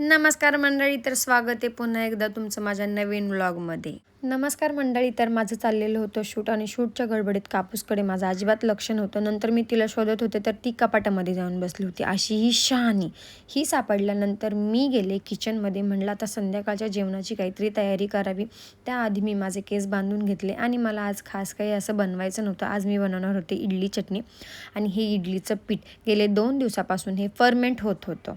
नमस्कार मंडळी तर स्वागत आहे पुन्हा एकदा तुमचं माझ्या नवीन व्लॉगमध्ये. नमस्कार मंडळी तर माझं चाललेलं होतं शूट आणि शूटच्या गडबडीत कापूसकडे माझं अजिबात लक्ष नव्हतं. नंतर मी तिला शोधत होते तर ती कपाटामध्ये जाऊन बसली होती. अशी ही शहाणी ही सापडल्यानंतर मी गेले किचनमध्ये. म्हणलं आता संध्याकाळच्या जेवणाची काहीतरी तयारी करावी. त्याआधी मी माझे केस बांधून घेतले आणि मला आज खास काही असं बनवायचं नव्हतं. आज मी बनवणार होते इडली चटणी आणि हे इडलीचं पीठ. गेले दोन दिवसापासून हे फर्मेंट होत होतं.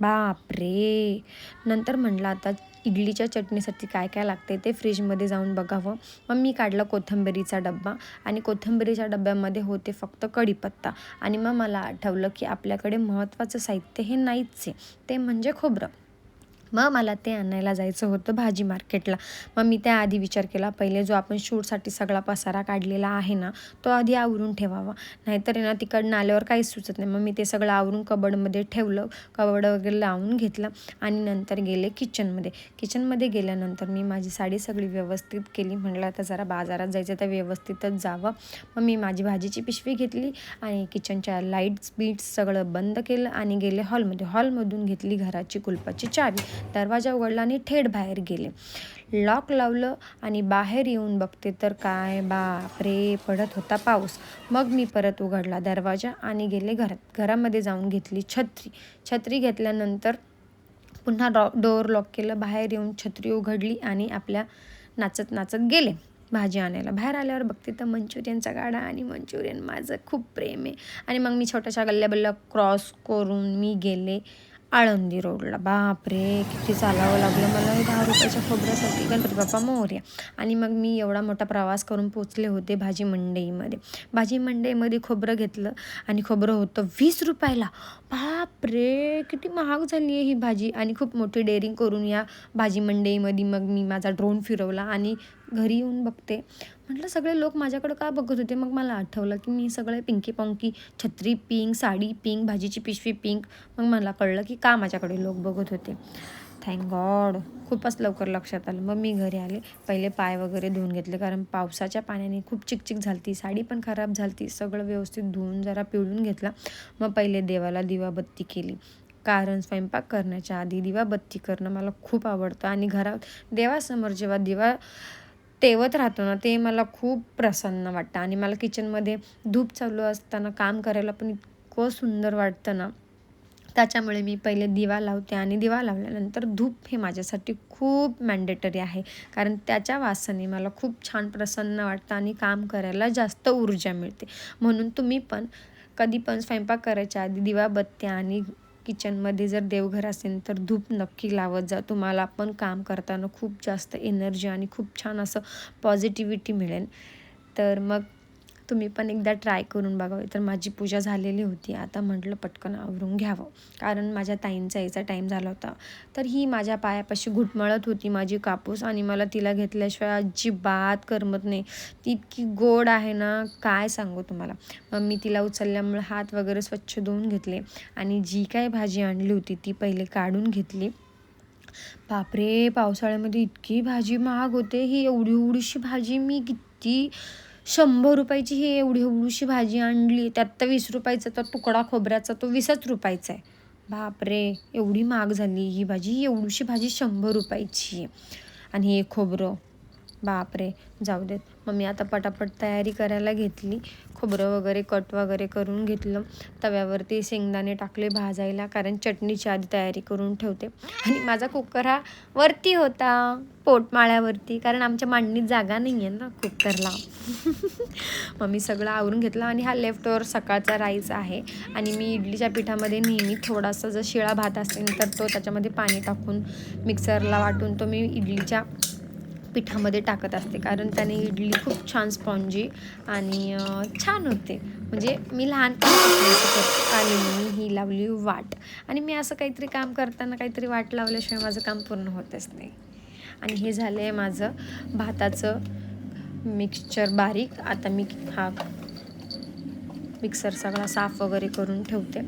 बापरे. नंतर म्हणलं आता इडलीच्या चटणीसाठी काय काय लागते ते फ्रीजमध्ये जाऊन बघावं. मग मी काढला कोथिंबीरीचा डब्बा आणि कोथिंबीरीच्या डब्यामध्ये होते फक्त कढीपत्ता. आणि मग मला आठवलं की आपल्याकडे महत्त्वाचं साहित्य हे नाहीच आहे ते म्हणजे खोबरं. मग मला ते आणायला जायचं होतं भाजी मार्केटला. मग मी त्याआधी विचार केला पहिले जो आपण शूटसाठी सगळा पसारा काढलेला आहे ना तो आधी आवरून ठेवावा. नाहीतर ना तिकडनं आल्यावर काहीच सुचत नाही. मग मी ते सगळं आवरून कबडमध्ये ठेवलं कबड वगैरे लावून घेतलं आणि नंतर गेले किचनमध्ये. किचनमध्ये गेल्यानंतर मी माझी साडी सगळी व्यवस्थित केली. म्हटलं आता जरा बाजारात जायचं तर व्यवस्थितच जावं. मग मी माझी भाजीची पिशवी घेतली आणि किचनच्या लाईट्स बीट्स सगळं बंद केलं आणि गेले हॉलमध्ये हॉलमधून घेतली घराची कुलपाची चावी. दरवाजा उघडला आणि थेट बाहेर गेले. लॉक लावलं आणि बाहेर येऊन बघते तर काय बापरे पडत होता पाऊस. मग मी परत उघडला दरवाजा आणि गेले घरात. घरामध्ये जाऊन घेतली छत्री. छत्री घेतल्यानंतर पुन्हा डॉ डोअर लॉक केलं बाहेर येऊन छत्री उघडली आणि आपल्या नाचत नाचत गेले. भाजी आणायला. बाहेर आल्यावर बघते तर मंचुरियनचा गाडा आणि मंचुरियन माझं खूप प्रेम आहे. आणि मग मी छोट्याशा गल्ल्याबल्ल्या क्रॉस करून मी गेले. आळंदी रोडला. बापरे किती चालावं लागलं. मला हे दहा रुपयाच्या खोबऱ्यासाठी. गणपती बाप्पा मोर्या. आणि मग मी एवढा मोठा प्रवास करून पोचले होते भाजी मंडईमध्ये. भाजी मंडईमध्ये खोबरं घेतलं आणि खोबरं होतं वीस रुपयाला. बापरे किती महाग झाली आहे ही भाजी. आणि खूप मोठी डेअरिंग करून या भाजी मंडईमध्ये मग मी माझा ड्रोन फिरवला आणि घरी येऊन बघते. म्हटलं सगळे लोक माझ्याकडं का बघत होते? मग मला आठवलं की मी सगळे पिंकी पंकी छत्री पिंक साडी पिंक भाजीची पिशवी पिंक. मग मला कळलं की का माझ्याकडे लोक बघत होते? थँक गॉड खूपच लवकर लक्षात आलं. मग मी घरी आले. पहिले पाय वगैरे धुवून घेतले कारण पावसाच्या पाण्याने खूप चिकचिक झालती. साडी पण खराब झालती. सगळं व्यवस्थित धुवून जरा पिळून घेतला. मग पहिले देवाला दिवाबत्ती केली. कारण स्वयंपाक करण्याच्या आधी दिवाबत्ती करणं मला खूप आवडतं. आणि घरात देवासमोर जेव्हा दिवा तेवत राहतो ना ते मला खूप प्रसन्न वाटतं. आणि मला किचनमध्ये धूप चालू असताना काम करायला पण इतकं सुंदर वाटतं ना. त्याच्यामुळे मी पहिले दिवा लावते आणि दिवा लावल्यानंतर धूप हे माझ्यासाठी खूप मॅन्डेटरी आहे. कारण त्याच्या वासाने मला खूप छान प्रसन्न वाटतं आणि काम करायला जास्त ऊर्जा मिळते. म्हणून तुम्ही पण कधी पण स्वयंपाक करायच्या आधी दिवा बत्त्या आणि किचनमध्ये जर देवघर असेल तर धूप नक्की लावत जा. तुम्हाला पण काम करताना खूप जास्त एनर्जी आणि खूप छान असं पॉझिटिव्हिटी मिळेल. तर मग तुम्ही पण एकदा ट्राय करून बघावे. तर माझी पूजा झालेली होती. आता म्हटलं पटकन आवरून घ्यावं. कारण माझ्या ताईंचा यायचा टाईम झाला होता. तर ही माझ्या पायापाशी घुटमळत होती माझी कापूस आणि मला तिला घेतल्याशिवाय अजिबात करमत नाही. ती इतकी गोड आहे ना काय सांगू तुम्हाला? मग मी तिला उचलल्यामुळे हात वगैरे स्वच्छ धुवून घेतले आणि जी काय भाजी आणली होती ती पहिले काढून घेतली. बापरे पावसाळ्यामध्ये इतकी भाजी महाग होते. ही एवढी एवढीशी भाजी मी किती शंभर रुपयाची ही एवढी एवढीशी भाजी आणली त्यात तर वीस रुपयाचा तो तुकडा खोबऱ्याचा तो वीसच रुपयाचा आहे. बापरे एवढी महाग झाली ही भाजी. ही एवढीशी भाजी शंभर रुपयाची आहे. आणि हे खोबरं. बापरे जाऊ देत. मग मी आता पटापट तयारी करायला घेतली. खोबरं वगैरे कट वगैरे करून घेतलं. तव्यावरती शेंगदाणे टाकले भाजायला कारण चटणीची आधी तयारी करून ठेवते. आणि माझा कुकर हा वरती होता पोटमाळ्यावरती कारण आमच्या मांडणीत जागा नाही आहे ना कुकरला मग मी सगळं आवरून घेतलं आणि हा लेफ्टवर सकाळचा राईस आहे. आणि मी इडलीच्या पिठामध्ये नेहमी थोडासा जर शिळा भात असेल तर तो त्याच्यामध्ये पाणी टाकून मिक्सरला वाटून तो मी इडलीच्या पिठामध्ये टाकत असते. कारण त्याने इडली खूप छान स्पॉन्जी आणि छान होते. म्हणजे मी लहानपणी आणि मी ही लावली वाट. आणि मी असं काहीतरी काम करताना काहीतरी वाट लावल्याशिवाय माझं काम पूर्ण होतच नाही. आणि हे झालं आहे माझं भाताचं मिक्सचर बारीक. आता मी हा मिक्सर सगळा साफ वगैरे करून ठेवते.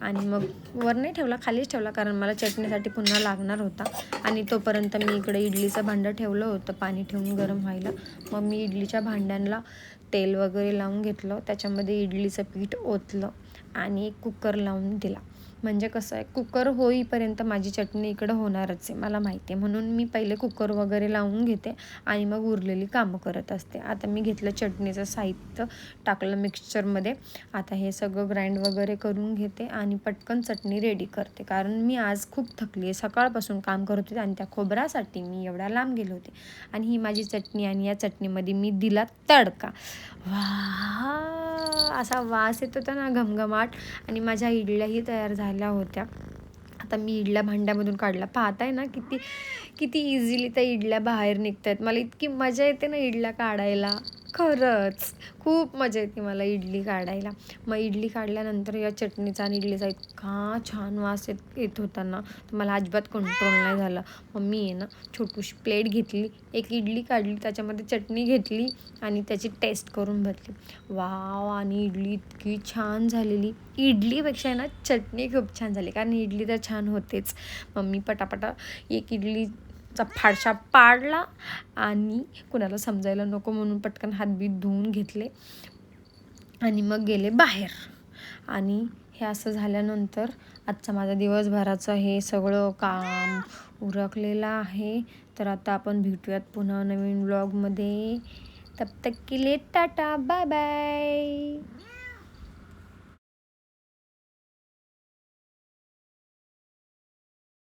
आणि मग वर नाही ठेवला खालीच ठेवला कारण मला चटणीसाठी पुन्हा लागणार होता. आणि तोपर्यंत मी इकडे इडलीचं भांडं ठेवलं होतं पाणी ठेवून गरम व्हायला. मग मी इडलीच्या भांड्यांना तेल वगैरे लावून घेतलं. त्याच्यामध्ये इडलीचं पीठ ओतलं आणि एक कुकर लावून दिला. म्हणजे कसं आहे कुकर होईपर्यंत माझी चटणी इकडं होणारच आहे मला माहिती आहे. म्हणून मी पहिले कुकर वगैरे लावून घेते आणि मग उरलेली कामं करत असते. आता मी घेतलं चटणीचं साहित्य टाकलं मिक्सचरमध्ये. आता हे सगळं ग्राइंड वगैरे करून घेते आणि पटकन चटणी रेडी करते. कारण मी आज खूप थकली आहे. सकाळपासून काम करत होते आणि त्या खोबऱ्यासाठी मी एवढ्या लांब गेले होते. आणि ही माझी चटणी आणि या चटणीमध्ये मी दिला तडका. वा असा वास येत होता ना घमघमाट. आणि माझ्या इडल्याही तयार झाल्या होत्या. आता मी इडल्या भांड्यामधून काढला पाहताय ना किती किती इझिली त्या इडल्या बाहेर निघत आहेत मला इतकी मजा येते ना इडल्या काढायला. खरंच. खूप मजा येते मला इडली काढायला. मग इडली काढल्यानंतर या चटणीचा आणि इडलीचा इतका छान वास येत येत होता ना तर मला अजिबात कंट्रोल नाही झाला. मग मी आहे ना छोटीशी प्लेट घेतली. एक इडली काढली त्याच्यामध्ये चटणी घेतली आणि त्याची टेस्ट करून बघली वाव! आणि इडली इतकी छान झालेली. इडलीपेक्षा आहे ना चटणी खूप छान झाली. कारण इडली तर छान होतेच. मग मी पटापटा एक इडली चा फाडशा पाडला आणि कुणाला समजायला नको म्हणून पटकन हातबीत धुवून घेतले आणि मग गेले बाहेर. आणि हे असं झाल्यानंतर आजचा माझा दिवसभराचं हे सगळं काम उरकलेलं आहे. तर आता आपण भेटूयात पुन्हा नवीन ब्लॉगमध्ये तब तक के लिए टाटा बाय बाय